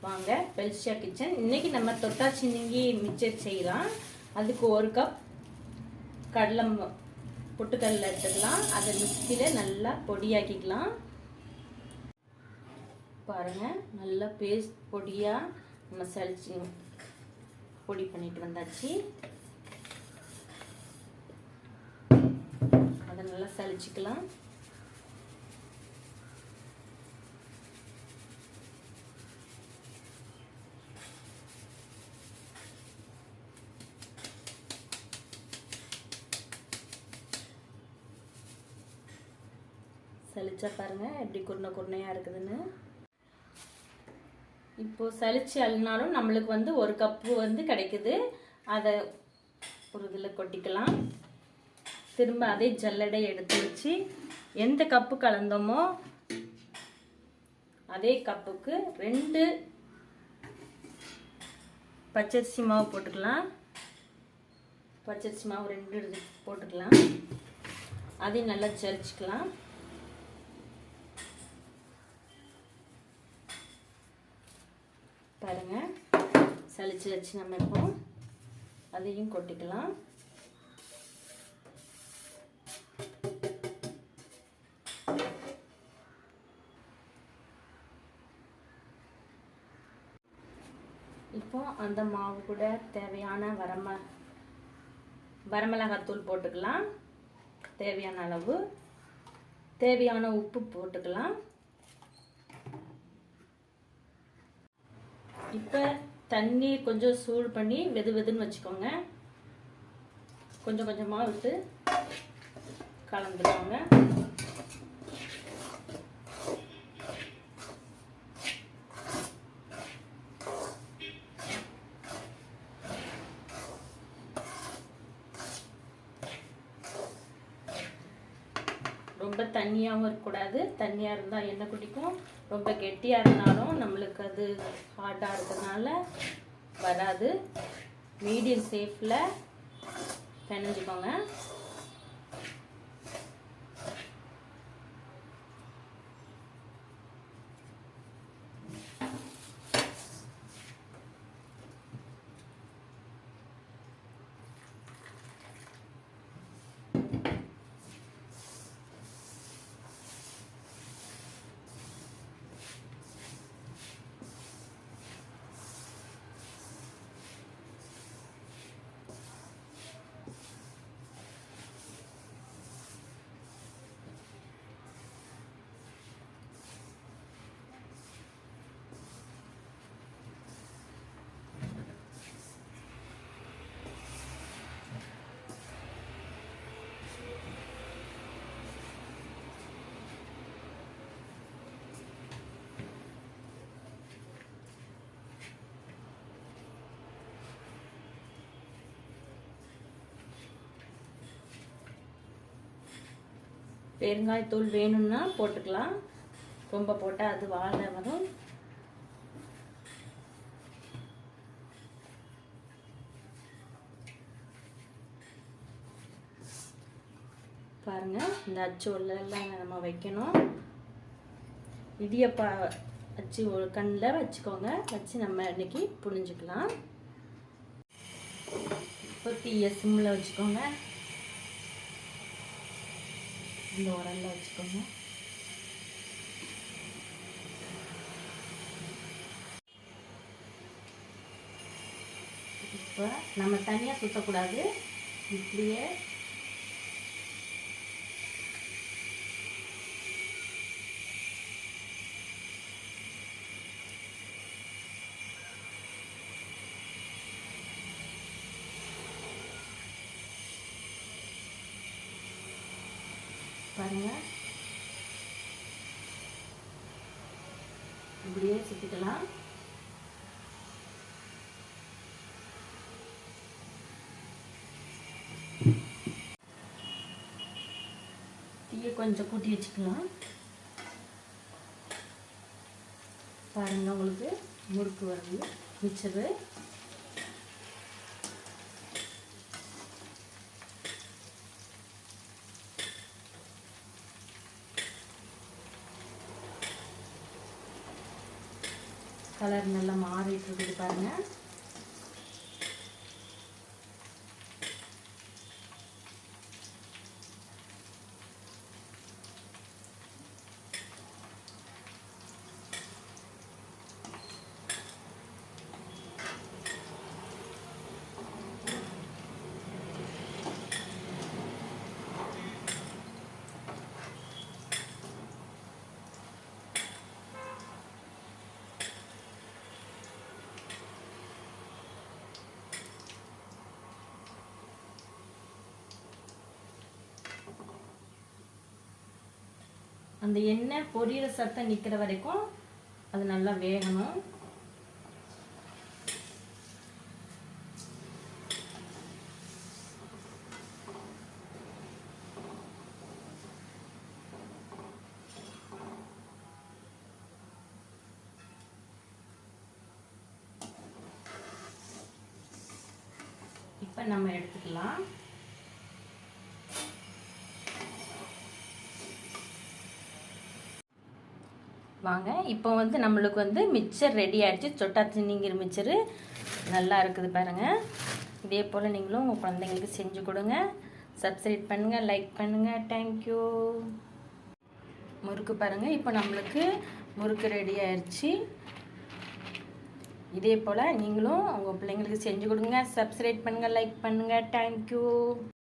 வாங்க பெல்ஷியா கிச்சன். இன்னைக்கு நம்ம தொட்டா சின்னங்கி மிச்சர் செய்யலாம். அதுக்கு ஒரு கப் கடலை ம- பொட்டுக்கடலை எடுத்துக்கலாம். அதை மிக்சியில் நல்லா பொடியாக்கிக்கலாம். பாருங்க நல்லா பேஸ்ட் பொடியாக நம்ம சளிச்சு பொடி பண்ணிட்டு வந்தாச்சு. அதை நல்லா சளிச்சுக்கலாம். சலிச்சா பாருங்கள் எப்படி குருணை குருணையாக இருக்குதுன்னு. இப்போது சளிச்சு அழுனாலும் நம்மளுக்கு வந்து ஒரு கப்பு வந்து கிடைக்குது. அதை ஒரு இதில் கொட்டிக்கலாம். திரும்ப அதே ஜல்லடை எடுத்து வச்சு எந்த கப்பு கலந்தோமோ அதே கப்புக்கு ரெண்டு பச்சரிசி மாவு போட்டுக்கலாம். பச்சரிசி மாவு ரெண்டு போட்டுக்கலாம். அதையும் நல்லா ஜலிச்சுக்கலாம் பாருங்கள் சளிச்சு வச்சு நம்ம இப்போ அதையும் கொட்டிக்கலாம். இப்போ அந்த மாவு கூட தேவையான வரம வரமிளகாத்தூள் போட்டுக்கலாம். தேவையான அளவு. தேவையான உப்பு போட்டுக்கலாம். இப்போ தண்ணி கொஞ்சம் சூடு பண்ணி வெது வெதுன்னு வச்சுக்கோங்க. கொஞ்சம் கொஞ்சமாக விட்டு கலந்துக்கோங்க. ரொம்ப தண்ணியாகவும் இருக்கக்கூடாது. தண்ணியாக இருந்தால் எண்ணெய் குடிக்கும். ரொம்ப கெட்டியாக இருந்தாலும் நம்மளுக்கு அது ஹார்டாக இருக்கிறதுனால வராது. மீடியம் சேஃபில் பிணைஞ்சிக்கோங்க. பெருங்காயத்தூள் வேணும்னா போட்டுக்கலாம். ரொம்ப போட்டால் அது வாழை வரும் பாருங்க இந்த அச்சு உள்ளெல்லாம் நம்ம வைக்கணும். இடியப்பா அச்சு ஒரு கண்ணில் வச்சுக்கோங்க. வச்சு நம்ம இன்னைக்கு புழிஞ்சிக்கலாம். இப்போ தீய சிம்மில் வச்சுக்கோங்க. இந்த உரல்ல வச்சுக்கோங்க. இப்போ நம்ம தனியாக சுற்றக்கூடாது இப்படியே பாருங்க. இப்படியே சுற்றிக்கலாம் தீயை கொஞ்சம் கூட்டி வச்சுக்கலாம். பாருங்க உங்களுக்கு முறுக்கு வருது மிச்சரு. கலர் நல்லா மாறிட்டு இருக்குது பாருங்க. அந்த எண்ணெய் பொரியிற சத்தம் நிற்கிற வரைக்கும் அது நல்லா வேகணும். இப்போ நம்ம எடுத்துக்கலாம். வாங்க. இப்போ வந்து நம்மளுக்கு வந்து மிக்சர் ரெடி ஆகிடுச்சு சொட்டா சின்னிங்கிற மிக்சரு நல்லா இருக்குது பாருங்கள் இதே போல் நீங்களும் உங்கள் குழந்தைங்களுக்கு செஞ்சு கொடுங்க. சப்ஸ்கிரைப் பண்ணுங்கள் லைக் பண்ணுங்கள் தேங்க்யூ முறுக்கு பாருங்கள் இப்போ நம்மளுக்கு முறுக்கு ரெடி ஆயிடுச்சு இதே போல் நீங்களும் உங்கள் பிள்ளைங்களுக்கு செஞ்சு கொடுங்க. சப்ஸ்கிரைப் பண்ணுங்கள் லைக் பண்ணுங்கள் தேங்க்யூ